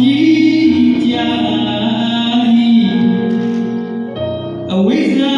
ကြီးပြာဤအဝိဇ္ဇာ